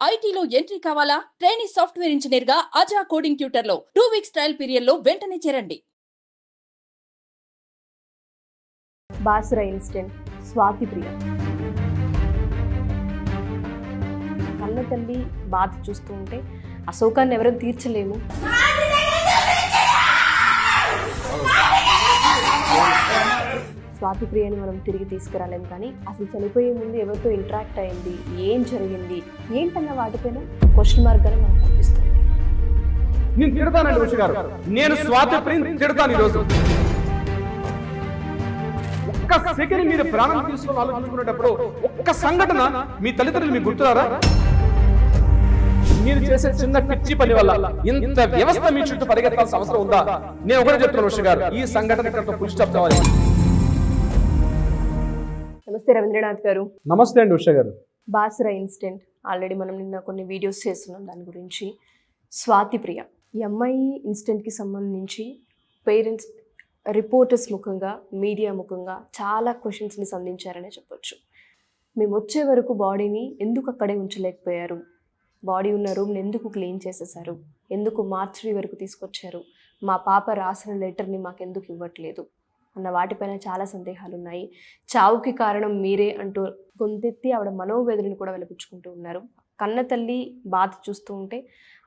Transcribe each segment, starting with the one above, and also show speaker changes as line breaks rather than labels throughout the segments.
ఐటీలో ఎంట్రీ కావాలా? Training software ఇంజనీర్గా అజా కోడింగ్ ట్యూటర్లో టూ వీక్స్ ట్రయల్ పీరియడ్లో వెంటనే చేరండి.
బాసుర ఇన్స్టెంట్. స్వాతి ప్రియ. కన్న తల్లి బాధ చూస్తూ ఉంటే ఆ శోకాన్ని ఎవరూ తీర్చలేము. స్వాతి ప్రియని మనం తిరిగి తీసుకురాలేం కానీ అసలు చనిపోయే ముందు ఎవరితో ఇంటరాక్ట్ అయింది? ఏం జరిగింది? ఏంటన్న వాటిపైన క్వశ్చన్ మార్క్గానే మనకు కనిపిస్తుంది.
నేను తిడతానండి ఉష గారు. నేను స్వాతి ప్రియం తిడతాను ఈరోజు. ఒక్క సెకండ్ మీరు ప్రాణం తీసుకొని ఆలోచించుకునేటప్పుడు ఒక్క సంఘటన మీ తల్లిదండ్రులు మీకు గుర్తురారా? మీరు చేసే చిన్న పిచ్చి పని వల్ల ఇంత వ్యవస్థ మీ చుట్టూ పరిగెత్తాల్సిన అవసరం ఉందా? నేను ఒకటే చెప్తున్నాను ఉష గారు ఈ సంఘటన ఇక్కడ పుల్ స్టాప్ కావాలి.
నమస్తే రవీంద్రనాథ్ గారు.
నమస్తే అండి ఉష గారు.
బాసుర ఇన్సిడెంట్ ఆల్రెడీ మనం నిన్న కొన్ని వీడియోస్ చేస్తున్నాం దాని గురించి. స్వాతి ప్రియ. ఈ అమ్మాయి ఇన్సిడెంట్కి సంబంధించి పేరెంట్స్ రిపోర్టర్స్ ముఖంగా మీడియా ముఖంగా చాలా క్వశ్చన్స్ని సంధించారనే చెప్పొచ్చు. మేము వచ్చే వరకు బాడీని ఎందుకు అక్కడే ఉంచలేకపోయారు? బాడీ ఉన్న రూమ్ని ఎందుకు క్లీన్ చేసేసారు ఎందుకు మార్చరీ వరకు తీసుకొచ్చారు? మా పాప రాసిన లెటర్ని మాకు ఎందుకు ఇవ్వట్లేదు? అన్న వాటిపైన చాలా సందేహాలు ఉన్నాయి చావుకి కారణం మీరే అంటూ గొంతెత్తి ఆవిడ మనోవేదనని కూడా వెలిపించుకుంటూ ఉన్నారు. కన్న తల్లి బాధ చూస్తూ ఉంటే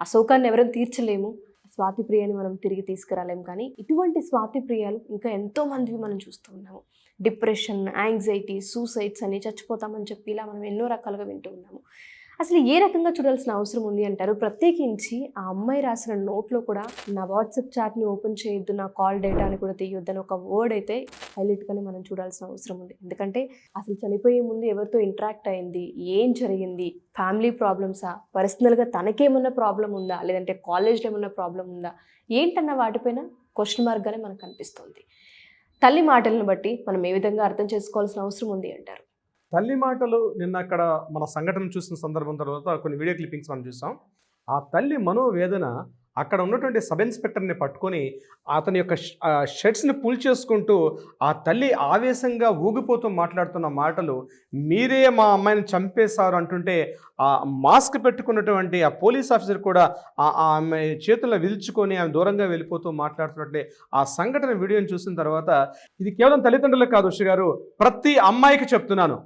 ఆ శోకాన్ని ఎవరూ తీర్చలేము. స్వాతి ప్రియని మనం తిరిగి తీసుకురాలేము కానీ ఇటువంటి స్వాతి ప్రియాలు ఇంకా ఎంతో మందివి మనం చూస్తూ ఉన్నాము. డిప్రెషన్ యాంగ్జైటీ సూసైడ్స్ అని చచ్చిపోతామని చెప్పి ఇలా మనం ఎన్నో రకాలుగా వింటూ ఉన్నాము. అసలు ఏ రకంగా చూడాల్సిన అవసరం ఉంది అంటారు? ప్రత్యేకించి ఆ అమ్మాయి రాసిన నోట్లో కూడా నా వాట్సాప్ చాట్ని ఓపెన్ చేయొద్దు నా కాల్ డేటాని కూడా తీయొద్దు అని ఒక వర్డ్ అయితే హైలైట్గానే మనం చూడాల్సిన అవసరం ఉంది. ఎందుకంటే అసలు చనిపోయే ముందు ఎవరితో ఇంటరాక్ట్ అయింది? ఏం జరిగింది? ఫ్యామిలీ ప్రాబ్లమ్సా? పర్సనల్గా తనకేమన్నా ప్రాబ్లం ఉందా? లేదంటే కాలేజ్లో ఏమన్నా ప్రాబ్లం ఉందా? ఏంటన్న వాటిపైన క్వశ్చన్ మార్క్గానే మనకు కనిపిస్తుంది. తల్లి మాటలను బట్టి మనం ఏ విధంగా అర్థం చేసుకోవాల్సిన అవసరం ఉంది అంటారు?
తల్లి మాటలు నిన్న అక్కడ మన సంఘటన చూసిన సందర్భం తర్వాత కొన్ని వీడియో క్లిప్పింగ్స్ మనం చూసాం. ఆ తల్లి మనోవేదన అక్కడ ఉన్నటువంటి సబ్ ఇన్స్పెక్టర్ని పట్టుకొని అతని యొక్క షర్ట్స్ని పుల్ చేసుకుంటూ ఆ తల్లి ఆవేశంగా ఊగిపోతూ మాట్లాడుతున్న మాటలు మీరే మా అమ్మాయిని చంపేశారు అంటుంటే ఆ మాస్క్ పెట్టుకున్నటువంటి ఆ పోలీస్ ఆఫీసర్ కూడా ఆ ఆమె చేతుల్లో విలుచుకొని ఆమె దూరంగా వెళ్ళిపోతూ మాట్లాడుతున్నట్లే ఆ సంఘటన వీడియోని చూసిన తర్వాత ఇది కేవలం తల్లిదండ్రులకు కాదు ఉష గారు ప్రతి అమ్మాయికి చెప్తున్నాను.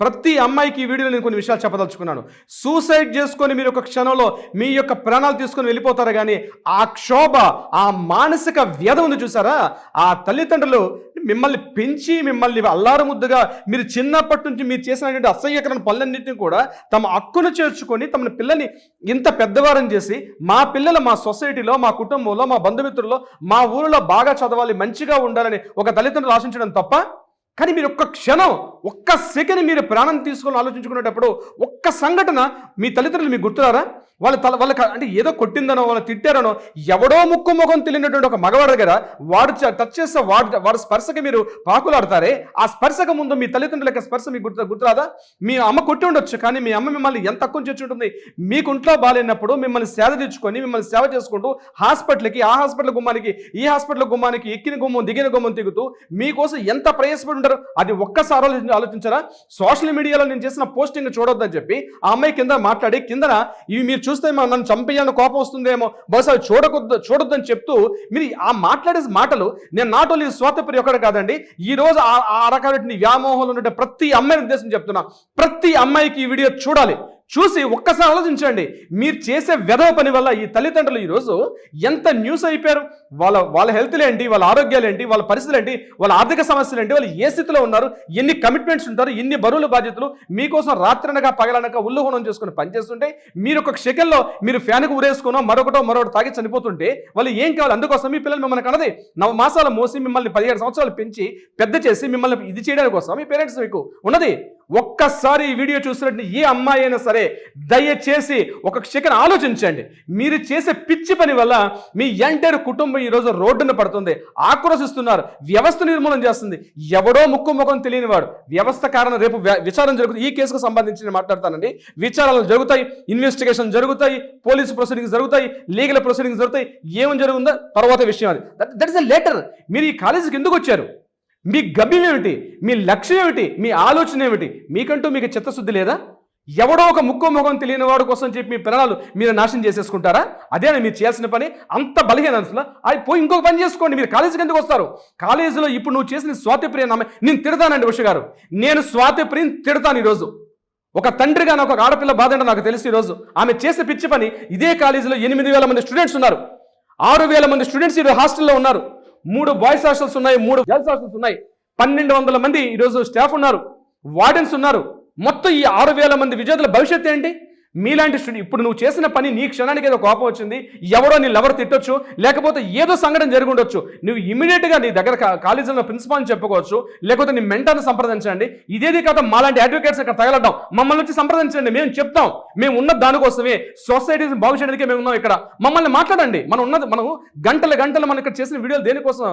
ప్రతి అమ్మాయికి ఈ వీడియోలో నేను కొన్ని విషయాలు చెప్పదలుచుకున్నాను. సూసైడ్ చేసుకొని మీరు ఒక క్షణంలో మీ యొక్క ప్రాణాలు తీసుకొని వెళ్ళిపోతారు కానీ ఆ క్షోభ ఆ మానసిక వ్యధ ఉంది చూసారా? ఆ తల్లిదండ్రులు మిమ్మల్ని పెంచి మిమ్మల్ని అల్లారు ముద్దుగా మీరు చిన్నప్పటి నుంచి మీరు చేసినటువంటి అసహ్యకరణ పనులన్నింటినీ కూడా తమ హక్కును చేర్చుకొని తమ పిల్లని ఇంత పెద్దవారని చేసి మా పిల్లలు మా సొసైటీలో మా కుటుంబంలో మా బంధుమిత్రుల్లో మా ఊరిలో బాగా చదవాలి మంచిగా ఉండాలని ఒక తల్లిదండ్రులు ఆశించడం తప్ప కానీ మీరు ఒక్క క్షణం ఒక్క సెకండ్ మీరు ప్రాణం తీసుకొని ఆలోచించుకునేటప్పుడు ఒక్క సంఘటన మీ తల్లిదండ్రులు మీకు గుర్తురారా? వాళ్ళ తల వాళ్ళకి అంటే ఏదో కొట్టిందనో వాళ్ళు తిట్టారనో ఎవడో ముక్కు ముఖం తెలియనటువంటి ఒక మగవాడి దగ్గర వాడు టచ్ చేస్తే వాడు వాడి స్పర్శకి మీరు పాకులాడతారే? ఆ స్పర్శకు ముందు మీ తల్లిదండ్రుల యొక్క స్పర్శ మీకు గుర్తు గుర్తురాదా? మీ అమ్మ కొట్టి ఉండొచ్చు కానీ మీ అమ్మ మిమ్మల్ని ఎంత తక్కువ చేసి ఉంటుంది? మీకు ఇంట్లో బాగాలేనప్పుడు మిమ్మల్ని సేద తెచ్చుకొని మిమ్మల్ని సేవ చేసుకుంటూ హాస్పిటల్కి ఆ హాస్పిటల్ గుమ్మానికి ఈ హాస్పిటల్ గుమ్మానికి ఎక్కిన గుమ్మం దిగిన గుమ్మం దిగుతూ మీకోసం ఎంత ప్రయాసపడి ఉంటారు? అది ఒక్కసారి గురించి ఆలోచించారా? సోషల్ మీడియాలో నేను చేసిన పోస్టింగ్ చూడొద్దని చెప్పి ఆ అమ్మాయి కింద మాట్లాడి కిందన ఇవి మీరు చూస్తే నన్ను చంపేయాలని కోపం వస్తుందేమో. బహుశా అవి చూడకొద్దు చూడొద్దని చెప్తూ మీరు ఆ మాట్లాడే మాటలు నేను నాట్ ఓన్లీ స్వాతపరి ఒకటి కాదండి ఈ రోజు ఆ ఆ రకమైన వ్యామోహంలో ఉండే ప్రతి అమ్మాయిని ఉద్దేశం చెప్తున్నా. ప్రతి అమ్మాయికి ఈ వీడియో చూడాలి. చూసి ఒక్కసారి ఆలోచించండి. మీరు చేసే వెధవ పని వల్ల ఈ తల్లిదండ్రులు ఈరోజు ఎంత న్యూస్ అయిపోయారు? వాళ్ళ వాళ్ళ హెల్త్లు ఏంటి? వాళ్ళ ఆరోగ్యాలు ఏంటి? వాళ్ళ పరిస్థితులు ఏంటి? వాళ్ళ ఆర్థిక సమస్యలు ఏంటి? వాళ్ళు ఏ స్థితిలో ఉన్నారు? ఎన్ని కమిట్మెంట్స్ ఉంటారు? ఎన్ని బరువుల బాధ్యతలు? మీకోసం రాత్రనగా పగలనక ఉల్లుహనం చేసుకుని పనిచేస్తుంటే మీరు ఒక సెకండ్లో మీరు ఫ్యాన్కు ఉరేసుకునో మరొకటో మరొకటి తాగి చనిపోతుంటే వాళ్ళు ఏం కావాలి? అందుకోసం మీ పిల్లలు మిమ్మల్ని కనది నవ మాసాలు మోసి మిమ్మల్ని పదిహేడు సంవత్సరాలు పెంచి పెద్ద చేసి మిమ్మల్ని ఇది చేయడానికి కోసం మీ పేరెంట్స్ మీకు ఉన్నది. ఒక్కసారి ఈ వీడియో చూసినట్టు ఏ అమ్మాయి అయినా సరే దయచేసి ఒక సెకండ్ ఆలోచించండి. మీరు చేసే పిచ్చి పని వల్ల మీ ఎంటైర్ కుటుంబం ఈరోజు రోడ్డున పడుతుంది ఆక్రోశిస్తున్నారు వ్యవస్థ నిర్మూలన చేస్తుంది. ఎవడో ముక్కు ముఖం తెలియని వాడు వ్యవస్థ కారణం రేపు విచారణ జరుగుతుంది. ఈ కేసుకు సంబంధించి నేను మాట్లాడతానండి. విచారాలు జరుగుతాయి ఇన్వెస్టిగేషన్ జరుగుతాయి పోలీసు ప్రొసీడింగ్స్ జరుగుతాయి లీగల్ ప్రొసీడింగ్స్ జరుగుతాయి. ఏమని జరుగుతుందో తర్వాత విషయం అది. దట్ ఇస్ అ లెటర్ మీరు ఈ కాలేజీకి ఎందుకు వచ్చారు? మీ గమ్యం ఏమిటి? మీ లక్ష్యం ఏమిటి? మీ ఆలోచన ఏమిటి? మీకంటూ మీకు చిత్తశుద్ధి లేదా? ఎవడో ఒక ముక్కు ముఖం తెలియని వాడు కోసం చెప్పి మీ ప్రాణాలు మీరు నాశనం చేసేసుకుంటారా? అదే మీరు చేయాల్సిన పని. అంత బలహీన అసలు అది పోయి ఇంకొక పని చేసుకోండి. మీరు కాలేజీకి ఎందుకు వస్తారు? కాలేజీలో ఇప్పుడు నువ్వు చేసిన స్వాతిప్రియ నామ నేను తిడతానండి ఉష గారు. నేను స్వాతిప్రియని తిడతాను ఈరోజు. ఒక తండ్రిగా నాకు ఒక ఆడపిల్ల బాధ అంటే నాకు తెలుసు ఈరోజు. ఆమె చేసే పిచ్చి పని ఇదే కాలేజీలో ఎనిమిది వేల మంది స్టూడెంట్స్ ఉన్నారు. ఆరు వేల మంది స్టూడెంట్స్ ఈరోజు హాస్టల్లో ఉన్నారు. మూడు బాయ్స్ హాస్టల్స్ ఉన్నాయి మూడు గర్ల్స్ హాస్టల్స్ ఉన్నాయి. పన్నెండు వందల మంది ఈరోజు స్టాఫ్ ఉన్నారు. వార్డెన్స్ ఉన్నారు. మొత్తం ఈ ఆరు వేల మంది విజేతల భవిష్యత్తు ఏంటి? మీలాంటి స్టూడెంట్ ఇప్పుడు నువ్వు చేసిన పని నీ క్షణానికి ఏదో కోపం వచ్చింది ఎవరో నీ లవర్ తిట్టొచ్చు లేకపోతే ఏదో సంఘటన జరిగి ఉండొచ్చు నువ్వు ఇమీడియట్గా నీ దగ్గర కాలేజీలో ప్రిన్సిపాల్ని చెప్పుకోవచ్చు లేకపోతే నీ మెంటర్ని సంప్రదించండి. ఇదేది కాదు మాలాంటి అడ్వకేట్స్ అక్కడ తగలడం మమ్మల్ని వచ్చి సంప్రదించండి మేము చెప్తాం. మేము ఉన్న దానికోసమే సొసైటీ బాగు మేము ఉన్నాం ఇక్కడ. మమ్మల్ని మాట్లాడండి. మనం ఉన్నది మనం గంటల గంటలు మనం ఇక్కడ చేసిన వీడియోలు దేనికోసం?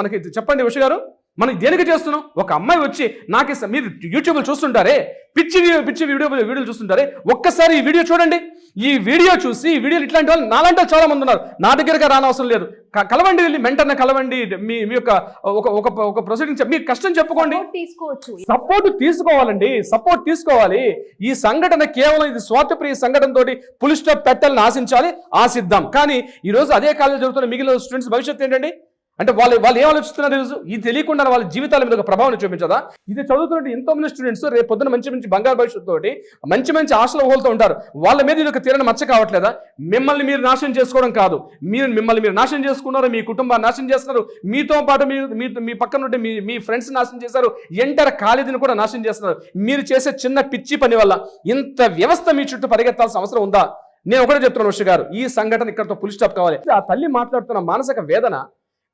మనకి చెప్పండి విషయ గారు. మనం దేనికి చేస్తున్నాం? ఒక అమ్మాయి వచ్చి నాకు ఇస్తా- మీరు యూట్యూబ్లో చూస్తుంటారే పిచ్చి పిచ్చి వీడియో వీడియోలు చూస్తుంటారే ఒక్కసారి ఈ వీడియో చూడండి. ఈ వీడియో చూసి ఈ వీడియోలు ఇట్లాంటి వాళ్ళు నాలాంటి చాలా మంది ఉన్నారు. నా దగ్గరగా రానవసరం లేదు. కలవండి వెళ్ళి మెంటర్ని కలవండి మీ మీ యొక్క ఒక ఒక ఒక ప్రొసీడింగ్ మీ కష్టం చెప్పుకోండి.
తీసుకోవచ్చు.
సపోర్ట్ తీసుకోవాలండి. సపోర్ట్ తీసుకోవాలి. ఈ సంఘటన కేవలం ఇది స్వార్థప్రియ సంఘటన తోటి పులి స్టాప్ పెట్టాలని ఆశించాలి ఆశిద్దాం. కానీ ఈ రోజు అదే కాలేజ్ జరుగుతున్న మిగిలిన స్టూడెంట్స్ భవిష్యత్తు ఏంటండి? అంటే వాళ్ళు వాళ్ళు ఏం ఆలోచిస్తున్నారు ఈరోజు? ఇది తెలియకుండా వాళ్ళ జీవితాల మీద ఒక ప్రభావం చూపించదా? ఇది చదువుతున్న ఎంతో మంది స్టూడెంట్స్ రేపు పొద్దున మంచి మంచి బంగారు భవిష్యత్తు తోటి మంచి మంచి ఆశల హోల్తో ఉంటారు. వాళ్ళ మీద ఇది ఒక తీరని మచ్చ కావట్లేదా? మిమ్మల్ని మీరు నాశనం చేసుకోవడం కాదు. మీరు మిమ్మల్ని మీరు నాశనం చేసుకున్నారు మీ కుటుంబాన్ని నాశనం చేస్తున్నారు. మీతో పాటు మీ మీ పక్కన ఉంటే మీ మీ ఫ్రెండ్స్ నాశనం చేశారు. ఎంటర్ కాలేజీని కూడా నాశనం చేస్తున్నారు. మీరు చేసే చిన్న పిచ్చి పని వల్ల ఇంత వ్యవస్థ మీ చుట్టూ పరిగెత్తాల్సిన అవసరం ఉందా? నేను ఒకటే చెప్తున్నాను ఋషి గారు ఈ సంఘటన ఇక్కడతో పులి స్టాప్ కావాలి. ఆ తల్లి మాట్లాడుతున్న మానసిక వేదన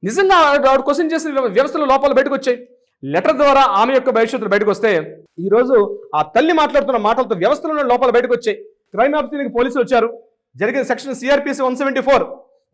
నిజంగా ఆవిడ క్వశ్చన్ చేసిన వ్యవ- వ్యవస్థలో లోపాలు బయటకు వచ్చాయి. లెటర్ ద్వారా ఆమె యొక్క భవిష్యత్తులు బయటకు వస్తే ఈ రోజు ఆ తల్లి మాట్లాడుతున్న మాటలతో వ్యవస్థలో లోపాలు బయటకు వచ్చాయి. క్రైమ్ ఆఫీసర్కి పోలీసులు వచ్చారు. జరిగిన section CRPC one seventy four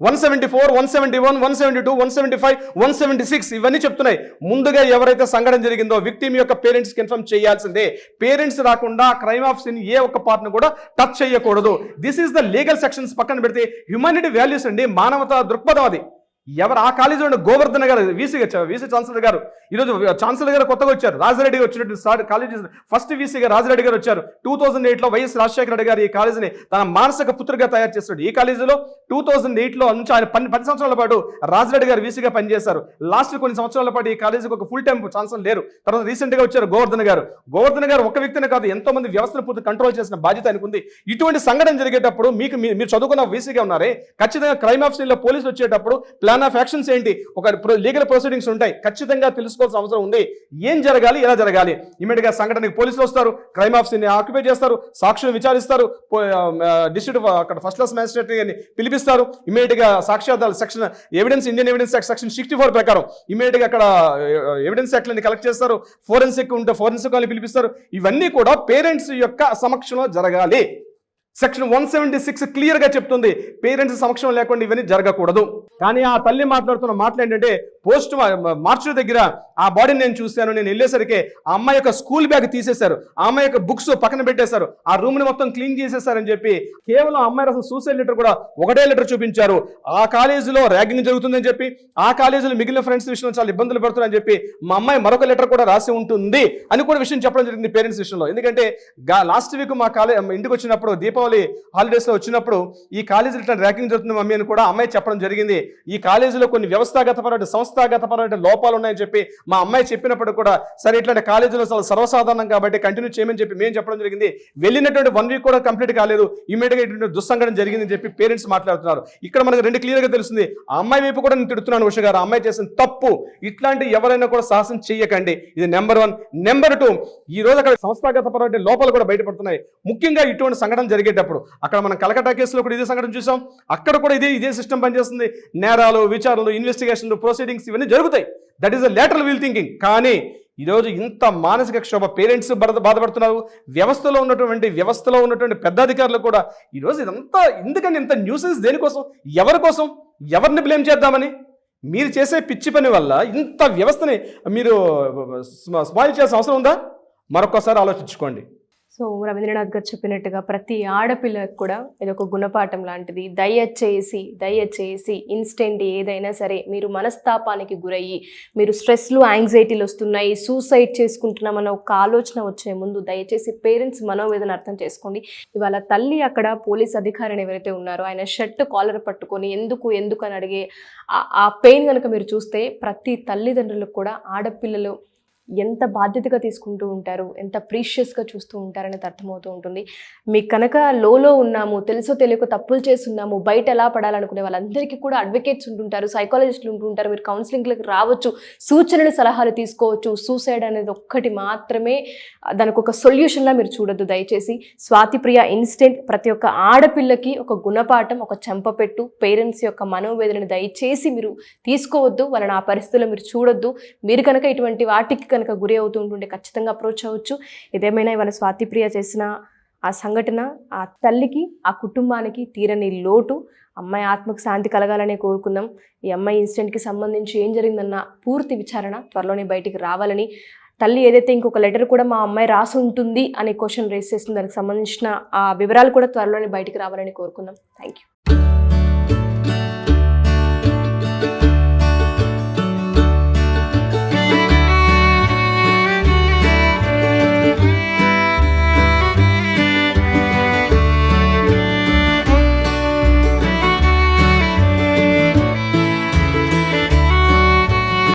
one seventy four one seventy one one seventy two one seventy five one seventy six ఇవన్నీ చెప్తున్నాయి. ముందుగా ఎవరైతే సంఘటన జరిగిందో విక్టిమ్ యొక్క పేరెంట్స్కి ఇన్ఫామ్ చేయాల్సిందే. పేరెంట్స్ రాకుండా క్రైమ్ ఆఫీసర్ని ఏ ఒక్క పార్ట్ను కూడా టచ్ చేయకూడదు. This is the legal sections పక్కన పెడితే హ్యుమానిటీ వాల్యూస్ అండి మానవత దృక్పథం అది. ఎవరు ఆ కాలేజీలో ఉన్న గోవర్ధన్ గారు వీసీ వీసీ ఛాన్సలర్ గారు. ఈరోజు ఛాన్సలర్ గారు కొత్తగా వచ్చారు. రాజిరెడ్డి వచ్చినట్టు సార్ కాలేజీ ఫస్ట్ వీసీగా రాజిరెడ్డి గారు వచ్చారు. టూ థౌసండ్ ఎయిట్లో వైఎస్ రాజశేఖర రెడ్డి గారు ఈ కాలేజీని తన మానసిక పుత్రుగా తయారు చేస్తాడు ఈ కాలేజీలో టూ థౌసండ్ ఎయిట్లో నుంచి ఆయన పని పది సంవత్సరాల పాటు రాజిరెడ్డి గారు వీసీగా పనిచేశారు. లాస్ట్ కొన్ని సంవత్సరాల పాటు ఈ కాలేజీకి ఒక ఫుల్ టైం ఛాన్సలర్ లేరు. తర్వాత రీసెంట్గా వచ్చారు గోవర్ధన్ గారు. గోవర్ధన్ గారు ఒక వ్యక్తిని కాదు ఎంతో మంది వ్యవస్థను పూర్తి కంట్రోల్ చేసిన బాధ్యత ఆయనకు ఉంది. ఇటువంటి సంఘటన జరిగేటప్పుడు మీకు మీ- మీరు చదువుకున్న వీసీగా ఉన్నారే. ఖచ్చితంగా క్రైమ్ ఆఫీసర్లో పోలీసులు వచ్చేటప్పుడు ప్లాన్ ఆఫ్ యాక్షన్స్ ఏంటి? ఒక లీగల్ ప్రొసీడింగ్స్ ఉంటాయి. ఖచ్చితంగా తెలుసుకోవాల్సిన అవసరం ఉంది. ఏం జరగాలి? ఎలా జరగాలి? ఇమీడియట్గా సంఘటనకి పోలీసులు వస్తారు. క్రైమ్ ఆఫీసర్ని ఆక్యుపై చేస్తారు. సాక్షులు విచారిస్తారు. డిస్ట్రిక్ట్ అక్కడ ఫస్ట్ క్లాస్ మ్యాజిస్ట్రేట్ అని పిలిపిస్తారు. ఇమీడియట్గా సాక్ష్యాధారాలు section evidence Indian evidence act section sixty four ప్రకారం ఇమీడియట్గా అక్కడ ఎవిడెన్స్ యాక్ట్లని కలెక్ట్ చేస్తారు. ఫోరెన్సిక్ ఉంటే ఫోరెన్సిక్ వాళ్ళని పిలిపిస్తారు. ఇవన్నీ కూడా పేరెంట్స్ యొక్క సమక్షంలో జరగాలి. సెక్షన్ వన్ సెవెంటీ సిక్స్ క్లియర్గా చెప్తుంది. పేరెంట్స్ సమక్షం లేకుండా ఇవన్నీ జరగకూడదు. కానీ ఆ తల్లి మాట్లాడుతున్న మాటలు ఏంటంటే పోస్ట్ మార్చర్ దగ్గర ఆ బాడీని నేను చూశాను. నేను వెళ్ళేసరికి ఆ అమ్మాయి యొక్క స్కూల్ బ్యాగ్ తీసేశారు. ఆ అమ్మాయి యొక్క బుక్స్ పక్కన పెట్టేశారు. ఆ రూమ్ని మొత్తం క్లీన్ చేసేసారని చెప్పి కేవలం అమ్మాయి రాసిన సూసైడ్ లెటర్ కూడా ఒకటే లెటర్ చూపించారు. ఆ కాలేజీలో ర్యాగింగ్ జరుగుతుందని చెప్పి ఆ కాలేజీలో మిగిలిన ఫ్రెండ్స్ విషయంలో చాలా ఇబ్బందులు పడుతున్నారని చెప్పి మా అమ్మాయి మరొక లెటర్ కూడా రాసి ఉంటుంది అని కూడా విషయం చెప్పడం జరిగింది పేరెంట్స్ విషయంలో. ఎందుకంటే లాస్ట్ వీక్ మా కాలేజ్ ఇంటికి వచ్చినప్పుడు దీపావళి హాలిడేస్లో వచ్చినప్పుడు ఈ కాలేజీలో ఇట్లా ర్యాగింగ్ జరుగుతుంది మమ్మీ అని కూడా అమ్మాయి చెప్పడం జరిగింది. ఈ కాలేజీలో కొన్ని వ్యవస్థాగతపరమైన సంస్థాగతపరమైన లోపాలు ఉన్నాయని చెప్పి మా అమ్మాయి చెప్పినప్పుడు కూడా సరే ఇట్లాంటి కాలేజీలో చాలా సర్వసాధారణం కాబట్టి కంటిన్యూ చేయమని చెప్పి మేము చెప్పడం జరిగింది. వెళ్ళినటువంటి వన్ వీక్ కూడా కంప్లీట్ కాలేదు. ఇమీడియట్గా ఇటువంటి దుస్సంఘటన జరిగిందని చెప్పి పేరెంట్స్ మాట్లాడుతున్నారు. ఇక్కడ మనకు రెండు క్లియర్గా తెలుస్తుంది. ఆ అమ్మాయి వైపు కూడా నేను తిడుతున్నాను ఉష గారు. అమ్మాయి చేసిన తప్పు ఇట్లాంటి ఎవరైనా కూడా సాహసం చేయకండి. ఇది నెంబర్ వన్. నెంబర్ టూ ఈ రోజు అక్కడ సంస్థాగతపరమైన లోపాలు కూడా బయటపడుతున్నాయి. ముఖ్యంగా ఇటువంటి సంఘటన జరిగేటప్పుడు అక్కడ మనం కలకట్టా కేసులో కూడా ఇదే సంఘటన చూసాం. అక్కడ కూడా ఇదే ఇదే సిస్టమ్ పనిచేస్తుంది. నేరాలు విచారణలు ఇన్వెస్టిగేషన్లు ప్రొసీడింగ్స్ ఇవన్నీ జరుగుతాయి. That is a lateral wheel thinking కానీ ఈరోజు ఇంత మానసిక క్షోభ పేరెంట్స్ బాధ బాధపడుతున్నారు. వ్యవస్థలో ఉన్నటువంటి వ్యవస్థలో ఉన్నటువంటి పెద్ద అధికారులు కూడా ఈరోజు ఇదంతా ఎందుకని ఇంత న్యూసెన్స్ దేనికోసం? ఎవరి కోసం? ఎవరిని బ్లేమ్ చేద్దామని? మీరు చేసే పిచ్చి పని వల్ల ఇంత వ్యవస్థని మీరు స్మాయిల్ చేయాల్సిన అవసరం ఉందా? మరొకసారి ఆలోచించుకోండి.
సో రవీంద్రనాథ్ గారు చెప్పినట్టుగా ప్రతి ఆడపిల్లకు కూడా ఇది ఒక గుణపాఠం లాంటిది. దయచేసి దయచేసి ఇన్స్టెంట్ ఏదైనా సరే మీరు మనస్తాపానికి గురయ్యి మీరు స్ట్రెస్లు యాంగ్జైటీలు వస్తున్నాయి సూసైడ్ చేసుకుంటున్నామన్న ఒక ఆలోచన వచ్చే ముందు దయచేసి పేరెంట్స్ మనోవేదన అర్థం చేసుకోండి. ఇవాళ తల్లి అక్కడ పోలీస్ అధికారిని ఎవరైతే ఉన్నారో ఆయన షర్ట్ కాలర్ పట్టుకొని ఎందుకు ఎందుకు అని అడిగే ఆ- ఆ పెయిన్ కనుక మీరు చూస్తే ప్రతి తల్లిదండ్రులకు కూడా ఆడపిల్లలు ఎంత బాధ్యతగా తీసుకుంటూ ఉంటారు ఎంత ప్రీషియస్గా చూస్తూ ఉంటారనేది అర్థమవుతూ ఉంటుంది. మీకు కనుక లోలో ఉన్నాము తెలుసో తెలియక తప్పులు చేస్తున్నాము బయట ఎలా పడాలనుకునే వాళ్ళందరికీ కూడా అడ్వకేట్స్ ఉంటుంటారు సైకాలజిస్టులు ఉంటుంటారు మీరు కౌన్సిలింగ్లకు రావచ్చు సూచనలు సలహాలు తీసుకోవచ్చు సూసైడ్ అనేది ఒక్కటి మాత్రమే దానికి ఒక సొల్యూషన్లా మీరు చూడొద్దు. దయచేసి స్వాతిప్రియ ఇన్స్టెంట్ ప్రతి ఒక్క ఆడపిల్లకి ఒక గుణపాఠం ఒక చెంపపెట్టు పేరెంట్స్ యొక్క మనోవేదనని దయచేసి మీరు తీసుకోవద్దు వాళ్ళని ఆ పరిస్థితుల్లో మీరు చూడొద్దు. మీరు కనుక ఇటువంటి వాటికి కనుక గురి అవుతూ ఉంటుంటే ఖచ్చితంగా అప్రోచ్ అవ్వచ్చు. ఏదేమైనా ఇవాళ స్వాతిప్రియ చేసిన ఆ సంఘటన ఆ తల్లికి ఆ కుటుంబానికి తీరని లోటు అమ్మాయి ఆత్మకు శాంతి కలగాలనే కోరుకుందాం. ఈ అమ్మాయి ఇన్సిడెంట్కి సంబంధించి ఏం జరిగిందన్న పూర్తి విచారణ త్వరలోనే బయటికి రావాలని తల్లి ఏదైతే ఇంకొక లెటర్ కూడా మా అమ్మాయి రాసి ఉంటుంది అనే క్వశ్చన్ రేస్ చేస్తుంది దానికి సంబంధించిన ఆ వివరాలు కూడా త్వరలోనే బయటికి రావాలని కోరుకుందాం. Thank you